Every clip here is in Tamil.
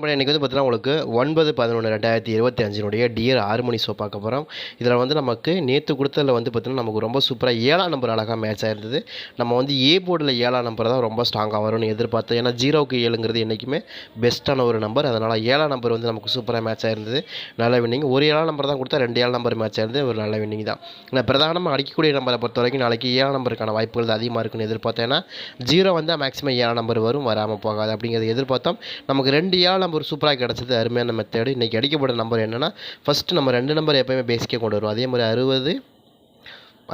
இன்றைக்கி வந்து பார்த்தீங்கன்னா உங்களுக்கு ஒன்பது பதினொன்று ரெண்டாயிரத்தி இருபத்தி அஞ்சினுடைய டியர் ஆறுமணி ஷோ பார்க்க போகிறோம் இதில் வந்து நமக்கு நேற்று கொடுத்ததில் வந்து பார்த்திங்கன்னா நமக்கு ரொம்ப சூப்பராக ஏழாம் நம்பர் அழகாக மேட்ச் ஆயிருந்தது. நம்ம வந்து ஏ போர்டில் ஏழாம் நம்பர் தான் ரொம்ப ஸ்ட்ராங்காக வரும்னு எதிர்பார்த்தோம் ஏன்னா ஜீரோக்கு ஏழுங்கிறது என்றைக்குமே பெஸ்ட்டான ஒரு நம்பர் அதனால் ஏழாம் நம்பர் வந்து நமக்கு சூப்பராக மேட்ச் ஆயிருந்தது. நல்ல வின்னிங் ஒரு ஏழாம் நம்பர் தான் கொடுத்தா ரெண்டு ஏழாம் நம்பர் மேட்ச் ஆயிருந்தது. ஒரு நல்ல வின்னிங் தான். நான் பிரதானமாக அடிக்கக்கூடிய நம்பரை பொறுத்த வரைக்கும் நாளைக்கு ஏழாம் நம்பருக்கான வாய்ப்புகள் அதிகமாக இருக்குன்னு எதிர்பார்த்தேன். ஏன்னா ஜீரோ வந்தால் மேக்ஸிமம் ஏழாம் நம்பர் வரும். வராமல் போகாது. அப்படிங்கிறத எதிர்பார்த்தோம். நமக்கு ரெண்டு ஏழாம் நம்பர் சூப்பராக கிடச்சது அருமையான மெத்தேடு இன்றைக்கி அடிக்கப்பட்ட நம்பர் என்னென்னா ஃபஸ்ட்டு நம்ம ரெண்டு நம்பர் எப்போயுமே பேசிக்கே கொண்டு வருவோம். அதே மாதிரி அறுபது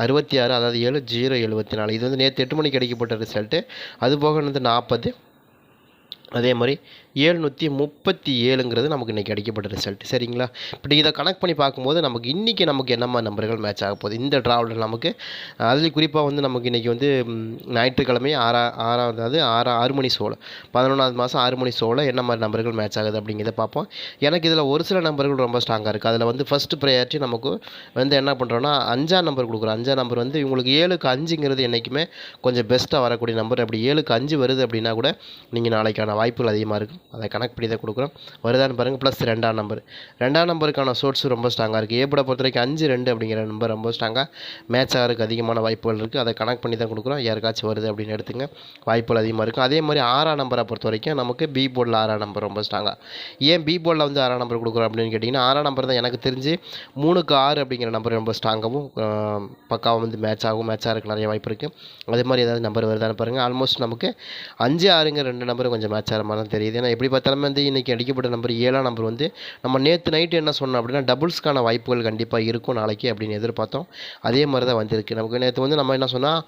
அறுபத்தி ஆறு அதாவது ஏழு ஜீரோ எழுபத்தி நாலு. இது வந்து நேற்று எட்டு மணிக்கு அடிக்கப்பட்ட ரிசல்ட்டு அது போக வந்து நாற்பது அதே மாதிரி ஏழ்நூற்றி முப்பத்தி ஏழுங்கிறது நமக்கு இன்றைக்கி அடிக்கப்பட்ட ரிசல்ட் சரிங்களா? இப்படி இதை கனெக்ட் பண்ணி பார்க்கும்போது நமக்கு இன்றைக்கி நமக்கு என்னம்மா நம்பர்கள் மேட்ச் ஆக போகுது? இந்த ட்ராவலில் நமக்கு அதுலேயும் குறிப்பாக வந்து நமக்கு இன்றைக்கி வந்து ஞாயிற்றுக்கிழமை ஆறா ஆறாம் அதாவது ஆறா ஆறு மணி சோழ பதினொன்றாவது மாதம் ஆறு மணி சோழ என்ன மாதிரி நம்பர்கள் மேட்ச் ஆகுது அப்படிங்கிறத பார்ப்போம். எனக்கு இதில் ஒரு சில நம்பர்கள் ரொம்ப ஸ்ட்ராங்காக இருக்குது அதில் வந்து ஃபஸ்ட்டு ப்ரையாரிட்டி நமக்கு வந்து என்ன பண்ணுறோன்னா அஞ்சாம் நம்பர் கொடுக்குறோம். அஞ்சாம் நம்பர் வந்து இவங்களுக்கு ஏழுக்கு அஞ்சுங்கிறது என்றைக்குமே கொஞ்சம் பெஸ்ட்டாக வரக்கூடிய நம்பர். அப்படி ஏழுக்கு அஞ்சு வருது அப்படின்னா கூட நீங்கள் நாளைக்கான வாய்ப்புகள் அதிகமாக இருக்கும். அதை கணக்கு பண்ணி தான் கொடுக்குறோம். வருதான்னு பாருங்கள் ப்ளஸ் ரெண்டாம் நம்பர் ரெண்டாம் நம்பருக்கான சோர்ஸும் ரொம்ப ஸ்ட்ராங்காக இருக்குது ஏபோட பொறுத்த வரைக்கும் அஞ்சு ரெண்டு அப்படிங்கிற நம்பர் ரொம்ப ஸ்ட்ராங்காக மேட்ச் ஆகிறதுக்கு அதிகமான வாய்ப்புகள் இருக்குது அதை கணக்கு பண்ணி தான் கொடுக்குறோம். யாருக்காச்சும் வருது அப்படின்னு எடுத்துங்க வாய்ப்புகள் அதிகமாக இருக்கும். அதே மாதிரி ஆறாம் நம்பரை பொறுத்த வரைக்கும் நமக்கு பி போர்டில் ஆறாம் நம்பர் ரொம்ப ஸ்ட்ராங்காக ஏன் பி போர்டில் வந்து ஆறாம் நம்பர் கொடுக்குறோம் அப்படின்னு கேட்டிங்கன்னா ஆறாம் நம்பர் தான் எனக்கு தெரிஞ்சு மூணுக்கு ஆறு அப்படிங்கிற நம்பர் ரொம்ப ஸ்ட்ராங்காகவும் பக்காவும் வந்து மேட்ச் ஆகும். மேட்ச் ஆகிறதுக்கு நிறைய வாய்ப்பு இருக்குது அதே மாதிரி ஏதாவது நம்பர் வருதான்னு பாருங்கள் ஆல்மோஸ்ட் நமக்கு அஞ்சு ஆறுங்க ரெண்டு நம்பரும் கொஞ்சம் மேட்ச் ஆகிற தான் தெரியுது. ஏன்னா எப்படி பார்த்தாலுமே வந்து இன்றைக்கி அடிக்கப்பட்ட நம்பர் ஏழாம் நம்பர் வந்து நம்ம நேற்று நைட்டு என்ன சொன்னோம் அப்படின்னா டபுள்ஸ்க்கான வாய்ப்புகள் கண்டிப்பாக இருக்கும் நாளைக்கு அப்படின்னு எதிர்பார்த்தோம். அதே மாதிரி தான் வந்திருக்கு. நமக்கு நேற்று வந்து நம்ம என்ன சொன்னால்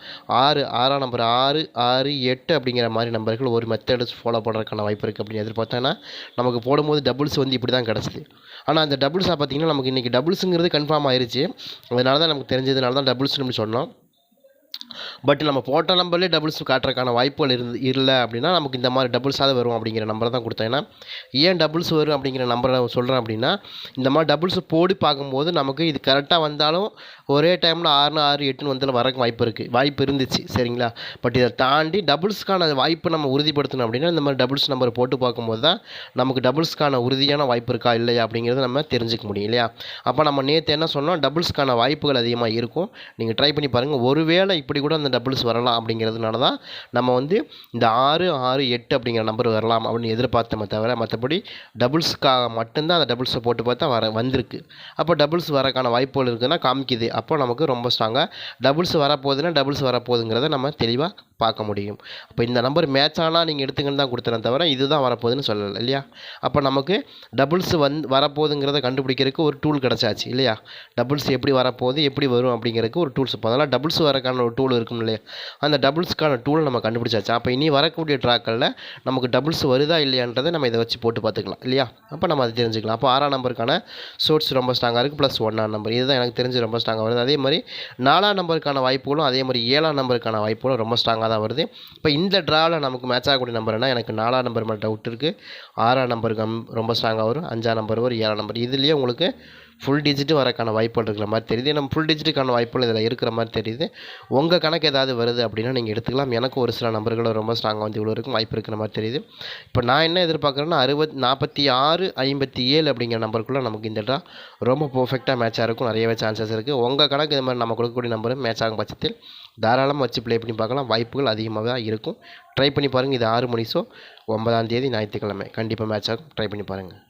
ஆறு ஆறாம் நம்பர் ஆறு ஆறு எட்டு அப்படிங்கிற மாதிரி நம்பர்கள் ஒரு மெத்தட்ஸ் ஃபாலோ பண்ணுறதுக்கான வாய்ப்பு இருக்குது அப்படின்னு எதிர்பார்த்தோன்னா நமக்கு போடும்போது டபுள்ஸ் வந்து இப்படி தான் கிடச்சிது. ஆனால் அந்த டபுள்ஸாக பார்த்தீங்கன்னா நமக்கு இன்றைக்கி டபுள்ஸுங்கிறது கன்ஃபார்ம் ஆயிடுச்சு அதனால தான் நமக்கு தெரிஞ்சதுனால தான் டபுள்ஸ்னு சொன்னோம். பட் நம்ம போட்ட நம்பர்லேயே டபுள்ஸ் காட்டுறதுக்கான வாய்ப்புகள் இருந்து இல்லை அப்படின்னா நமக்கு இந்த மாதிரி டபுள்ஸாக வரும் அப்படிங்கிற நம்பரை தான் கொடுத்தேன். ஏன்னா ஏன் டபுள்ஸ் வரும் அப்படிங்கிற நம்பரை சொல்கிறேன் அப்படின்னா இந்த மாதிரி டபுள்ஸ் போடி பார்க்கும்போது நமக்கு இது கரெக்டாக வந்தாலும் ஒரே டைமில் ஆறுனு ஆறு எட்டுன்னு வந்தாலும் வரக்கு வாய்ப்பு இருக்குது வாய்ப்பு இருந்துச்சு சரிங்களா? பட் இதை தாண்டி டபுள்ஸ்க்கான வாய்ப்பு நம்ம உறுதிப்படுத்தணும் அப்படின்னா இந்த மாதிரி டபுள்ஸ் நம்பர் போட்டு பார்க்கும்போது தான் நமக்கு டபுள்ஸ்க்கான உறுதியான வாய்ப்பு இருக்கா இல்லையா அப்படிங்கிறத நம்ம தெரிஞ்சுக்க முடியும் இல்லையா? அப்போ நம்ம நேற்று என்ன சொன்னோம்? டபுள்ஸ்க்கான வாய்ப்புகள் அதிகமாக இருக்கும். நீங்கள் ட்ரை பண்ணி பாருங்கள் ஒருவேளை இப்படி கூட அந்த டபுள்ஸ் வரலாம் அப்படிங்கிறதுனால தான் நம்ம வந்து இந்த ஆறு ஆறு எட்டு அப்படிங்கிற நம்பர் வரலாம் அப்படின்னு எதிர்பார்த்தோமே தவிர மற்றபடி டபுள்ஸ்க்காக மட்டும்தான் அந்த டபுள்ஸை போட்டு பார்த்தா வர வந்திருக்கு. அப்போ டபுள்ஸ் வரக்கான வாய்ப்புகள் இருக்குதுன்னா காமிக்குது. அப்போ நமக்கு ரொம்ப ஸ்ட்ராங்காக டபுள்ஸ் வரப்போகுதுன்னா டபுள்ஸ் வரப்போகுதுங்கிறத நம்ம தெளிவாக பார்க்க முடியும். அப்போ இந்த நம்பர் மேட்ச் ஆனால் நீங்கள் எடுத்துங்கன்னு தான் கொடுத்தனே தவிர இதுதான் வரப்போகுதுன்னு சொல்லலை இல்லையா? அப்போ நமக்கு டபுள்ஸ் வந் வரப்போகுதுங்கிறத கண்டுபிடிக்கிறதுக்கு ஒரு டூல் கிடச்சாச்சு இல்லையா? டபுள்ஸ் எப்படி வரப்போகுது எப்படி வரும் அப்படிங்கிறதுக்கு ஒரு டூல்ஸ் இப்போ அதனால் டபுள்ஸ் வரக்கான ஒரு டூல் இருக்கும் இல்லையா? அந்த டபுள்ஸ்க்கான டூல் நம்ம கண்டுபிடிச்சாச்சு. அப்போ இனி வரக்கூடிய ட்ராக்களில் நமக்கு டபுள்ஸ் வருதா இல்லையான்றதை நம்ம இதை வச்சு போட்டு பார்த்துக்கலாம் இல்லையா? அப்போ நம்ம அதை தெரிஞ்சுக்கலாம். அப்போ ஆறாம் நம்பருக்கான சோர்ஸ் ரொம்ப ஸ்ட்ராங்காக இருக்குது ப்ளஸ் ஒன்றாம் நம்பர் இதுதான் எனக்கு தெரிஞ்சு ரொம்ப ஸ்ட்ராங்காக வருது. அதே மாதிரி நாலாம் நம்பருக்கான வாய்ப்புகளும் அதே மாதிரி ஏழாம் நம்பருக்கான வாய்ப்புகளும் ரொம்ப ஸ்ட்ராங்காக தான் வருது. இப்போ இந்த ட்ராவில் நமக்கு மேட்ச் ஆகக்கூடிய நம்பர்னா எனக்கு நாலாம் நம்பர் மேலே டவுட் இருக்குது ஆறாம் நம்பருக்கு கம் ரொம்ப ஸ்ட்ராங்காக வரும். அஞ்சாம் நம்பர் வரும். ஏழாம் நம்பர் இதுலேயே உங்களுக்கு ஃபுல் டிஜிட் வரக்கான வாய்ப்புகள் இருக்கிற மாதிரி தெரியுது. நம்ம ஃபுல் டிஜிட்டுக்கான வாய்ப்புகள் இதில் இருக்கிற மாதிரி தெரியுது. உங்கள் கணக்கு ஏதாவது வருது அப்படின்னா நீங்கள் எடுத்துக்கலாம். எனக்கும் ஒரு சில நம்பர்கள் ரொம்ப ஸ்ட்ராங்காக வந்து இவ்வளோ இருக்கும் வாய்ப்பு இருக்கிற மாதிரி தெரியுது. இப்போ நான் என்ன எதிர்பார்க்குறேன்னா அறுபத் நாற்பத்தி ஆறு ஐம்பத்தி ஏழு அப்படிங்கிற நம்பருக்குள்ளே நமக்கு இந்த ட்ரா ரொம்ப பர்ஃபெக்டாக மேட்ச் இருக்கும். நிறையவே சான்சஸ் இருக்குது உங்கள் கணக்கு இது மாதிரி நம்ம கொடுக்கக்கூடிய நம்பரும் மேட்ச் ஆகும் பட்சத்தில் தாராளமாக வச்சு ப்ளே பண்ணி பார்க்கலாம். வாய்ப்புகள் அதிகமாக தான் இருக்கும். ட்ரை பண்ணி பாருங்கள் இது ஆறு மணி ஷோ ஒன்பதாம் தேதி ஞாயிற்றுக்கிழமை. கண்டிப்பாக மேட்ச் ஆகும். ட்ரை பண்ணி பாருங்கள்